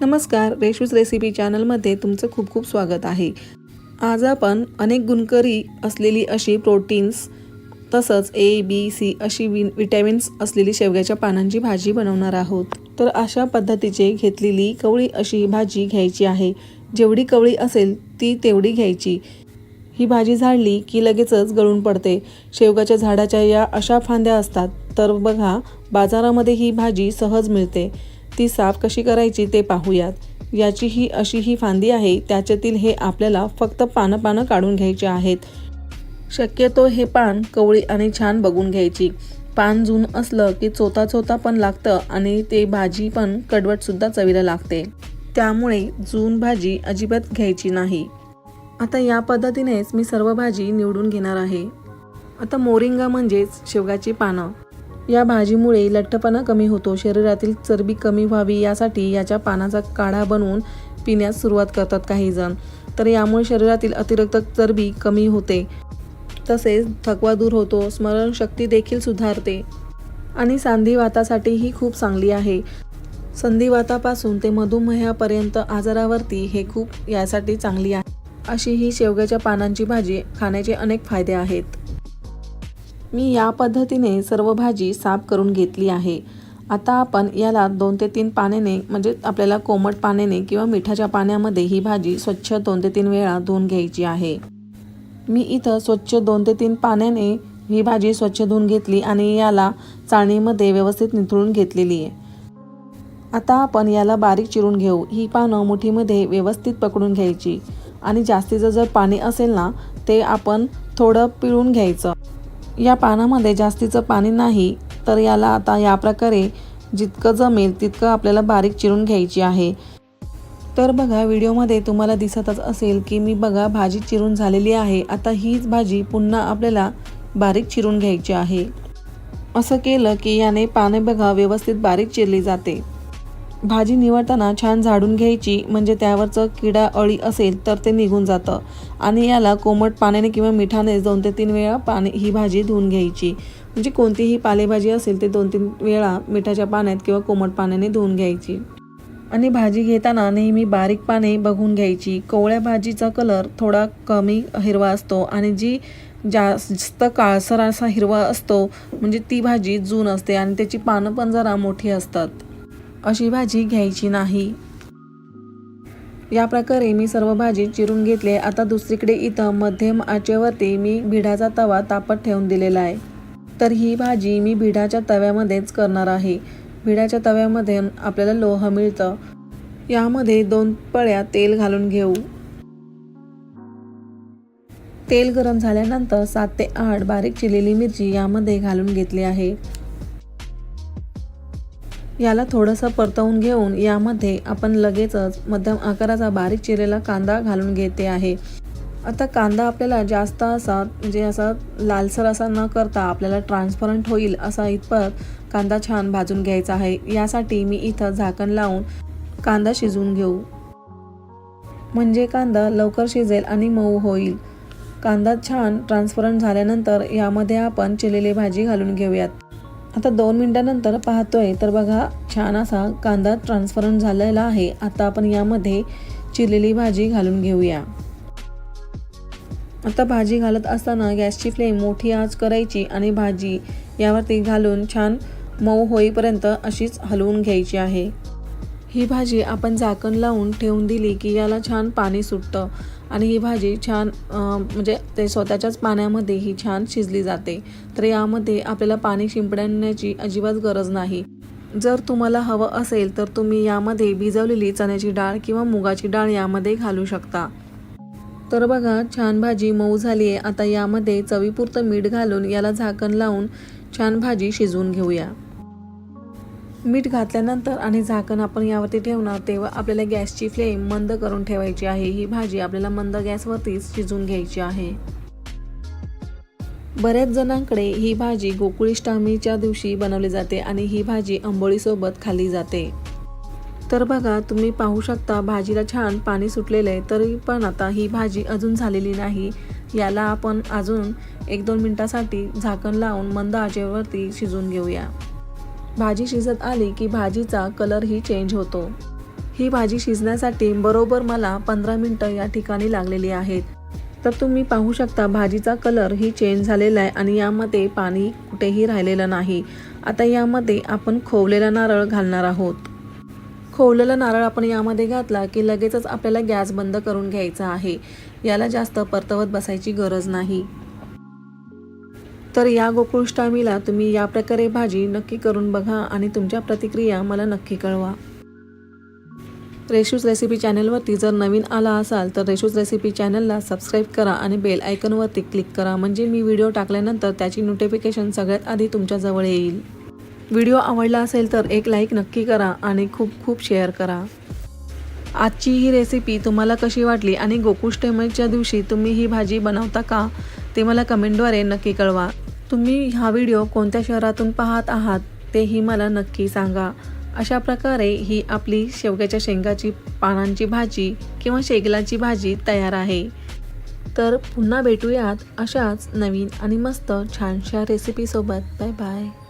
नमस्कार रेशूज रेसिपी चॅनलमध्ये तुमचं खूप खूप स्वागत आहे. आज आपण अनेक गुणकरी असलेली अशी प्रोटीन्स तसंच ए बी सी अशी वि विटॅमिन्स असलेली शेवग्याच्या पानांची भाजी बनवणार आहोत. तर अशा पद्धतीचे घेतलेली कवळी अशी भाजी घ्यायची आहे. जेवढी कवळी असेल ती तेवढी घ्यायची. ही भाजी झाडली की लगेचच गळून पडते. शेवगाच्या झाडाच्या या अशा फांद्या असतात तर बघा बाजारामध्ये ही भाजी सहज मिळते. ती साफ कशी करायची ते पाहूयात. याची ही अशी ही फांदी आहे त्याच्यातील हे आपल्याला फक्त पानं पानं काढून घ्यायचे आहेत. शक्यतो हे पान कवळी आणि छान बघून घ्यायची. पान जून असलं की चोता चोता पण लागतं आणि ते भाजी पण कडवटसुद्धा चवीला लागते. त्यामुळे जून भाजी अजिबात घ्यायची नाही. आता या पद्धतीनेच मी सर्व भाजी निवडून घेणार आहे. आता मोरिंगा म्हणजेच शेवगाची पानं. या भाजीमुळे लठ्ठपणा कमी होतो. शरीरातील चरबी कमी व्हावी यासाठी याच्या पानाचा काढा बनवून पिण्यास सुरुवात करतात काही जण तर यामुळे शरीरातील अतिरिक्त चरबी कमी होते. तसेच थकवा दूर होतो. स्मरणशक्ती देखील सुधारते. आणि सांधिवातासाठी ही खूप चांगली आहे. संधिवातापासून ते मधुमेहापर्यंत आजारावरती हे खूप यासाठी चांगली आहे. अशी ही शेवग्याच्या पानांची भाजी खाण्याचे अनेक फायदे आहेत. मी या पद्धतीने सर्व भाजी साफ करून घेतली आहे. आता आपण याला दोन ते तीन पाण्याने म्हणजे आपल्याला कोमट पाण्याने किंवा मिठाच्या पाण्यामध्ये ही भाजी स्वच्छ दोन ते तीन वेळा धुवून घ्यायची आहे. मी इथं स्वच्छ दोन ते तीन पाण्याने ही भाजी स्वच्छ धुवून घेतली आणि याला चाळणीमध्ये व्यवस्थित निथळून घेतलेली आहे. आता आपण याला बारीक चिरून घेऊ. ही पानं मुठीमध्ये व्यवस्थित पकडून घ्यायची आणि जास्तीचं जर पाणी असेल ना ते आपण थोडं पिळून घ्यायचं. या पानामध्ये जास्तीचं पाणी नाही तर याला आता या प्रकारे जितकं जमेल तितकं आपल्याला बारीक चिरून घ्यायची आहे. तर बघा व्हिडिओमध्ये तुम्हाला दिसतच असेल की मी बघा भाजी चिरून झालेली आहे. आता हीच भाजी पुन्हा आपल्याला बारीक चिरून घ्यायची आहे. असं केलं की याने पाने बघा व्यवस्थित बारीक चिरली जाते. भाजी निवडताना छान झाडून घ्यायची म्हणजे त्यावरचं किडा अळी असेल तर ते निघून जातं. आणि याला कोमट पाण्याने किंवा मिठाने दोन ते तीन वेळा पाणी ही भाजी धुवून घ्यायची. म्हणजे कोणतीही पालेभाजी असेल ते दोन तीन वेळा मिठाच्या पाण्यात किंवा कोमट पाण्याने धुवून घ्यायची. आणि भाजी घेताना नेहमी बारीक पाने बघून घ्यायची. कोवळ्या भाजीचा कलर थोडा कमी हिरवा असतो आणि जी जास्त काळसर असा हिरवा असतो म्हणजे ती भाजी जून असते आणि त्याची पानं पण जरा मोठी असतात. अशी भाजी घ्यायची नाही. या प्रकारे मी सर्व भाजी चिरून घेतले. आता दुसरीकडे इथं मध्यम आचेवरती मी भिडाचा तवा तापत ठेवून दिलेला आहे. तर ही भाजी मी भिडाच्या तव्यामध्येच करणार आहे. भिडाच्या तव्यामध्ये आपल्याला लोह मिळतं. यामध्ये दोन पळ्या तेल घालून घेऊ. तेल गरम झाल्यानंतर सात ते आठ बारीक चिरलेली मिरची यामध्ये घालून घेतली आहे. याला थोडंसं परतवून घेऊन यामध्ये आपण लगेचच मध्यम आकाराचा बारीक चिरलेला कांदा घालून घेते आहे. आता कांदा आपल्याला जास्त असा म्हणजे असा लालसर असा न करता आपल्याला ट्रान्सपरंट होईल असा इतपत कांदा छान भाजून घ्यायचा आहे. यासाठी मी इथं झाकण लावून कांदा शिजवून घेऊ. म्हणजे कांदा लवकर शिजेल आणि मऊ होईल. कांदा छान ट्रान्सपरंट झाल्यानंतर यामध्ये आपण चिरलेली भाजी घालून घेऊयात. आता दोन मिनटानंतर पाहतोय. तर बघा छान असा कांदा ट्रान्सफरंट झालेला आहे. आता आपण यामध्ये चिरलेली भाजी घालून घेऊया. आता भाजी घालत असताना गॅसची फ्लेम मोठी आच करायची आणि भाजी यावरती घालून छान मऊ होईपर्यंत अशीच हलवून घ्यायची आहे. ही भाजी आपण झाकण लावून ठेवून दिली की याला छान पाणी सुटतं. आणि ही भाजी छान म्हणजे ते स्वतःच्याच पाण्यामध्ये ही छान शिजली जाते. तर यामध्ये आपल्याला पाणी शिंपडण्याची अजिबात गरज नाही. जर तुम्हाला हवं असेल तर तुम्ही यामध्ये भिजवलेली चण्याची डाळ किंवा मुगाची डाळ यामध्ये घालू शकता. तर बघा छान भाजी मऊ झाली आहे. आता यामध्ये चवीपुरतं मीठ घालून याला झाकण लावून छान भाजी शिजवून घेऊया. मीठ घातल्यानंतर आणि झाकण आपण यावरती ठेवणार तेव्हा आपल्याला गॅसची फ्लेम मंद करून ठेवायची आहे. ही भाजी आपल्याला मंद गॅसवरतीच शिजून घ्यायची आहे. बऱ्याच जणांकडे ही भाजी गोकुळीष्टामीच्या दिवशी बनवली जाते आणि ही भाजी आंबोळीसोबत खाल्ली जाते. तर बघा तुम्ही पाहू शकता भाजीला छान पाणी सुटलेलं आहे तरी पण आता ही भाजी अजून झालेली नाही. याला आपण अजून एक दोन मिनटासाठी झाकण लावून मंद आचेवरती शिजून घेऊया. भाजी शिजत आली की भाजीचा कलरही चेंज होतो. ही भाजी शिजण्यासाठी बरोबर मला पंधरा मिनटं या ठिकाणी लागलेली आहेत. तर तुम्ही पाहू शकता भाजीचा कलर ही चेंज झालेला आहे आणि यामध्ये पाणी कुठेही राहिलेलं नाही. आता यामध्ये आपण खोवलेला नारळ घालणार आहोत. खोवलेला नारळ आपण यामध्ये घातला की लगेचच आपल्याला गॅस बंद करून घ्यायचा आहे. याला जास्त परतवत बसायची गरज नाही. तर या गोकुळष्टामीला तुम्ही या प्रकारे भाजी नक्की करून बघा आणि तुमच्या प्रतिक्रिया मला नक्की कळवा. रेशूज रेसिपी चॅनलवरती जर नवीन आला असाल तर रेशूज रेसिपी चॅनलला सबस्क्राईब करा आणि बेल आयकनवरती क्लिक करा. म्हणजे मी व्हिडिओ टाकल्यानंतर त्याची नोटिफिकेशन सगळ्यात आधी तुमच्याजवळ येईल. व्हिडिओ आवडला असेल तर एक लाईक नक्की करा आणि खूप खूप शेअर करा. आजची ही रेसिपी तुम्हाला कशी वाटली आणि गोकुष्टमीच्या दिवशी तुम्ही ही भाजी बनवता का? ते मला कमेंटद्वारे नक्की कळवा. तुम्ही हा व्हिडिओ कोणत्या शहरातून पाहत आहात तेही मला नक्की सांगा. अशा प्रकारे ही आपली शेवग्याच्या शेंगाची पानांची भाजी किंवा शेगलाची भाजी तयार आहे. तर पुन्हा भेटूयात अशाच नवीन आणि मस्त छानशा रेसिपीसोबत बाय बाय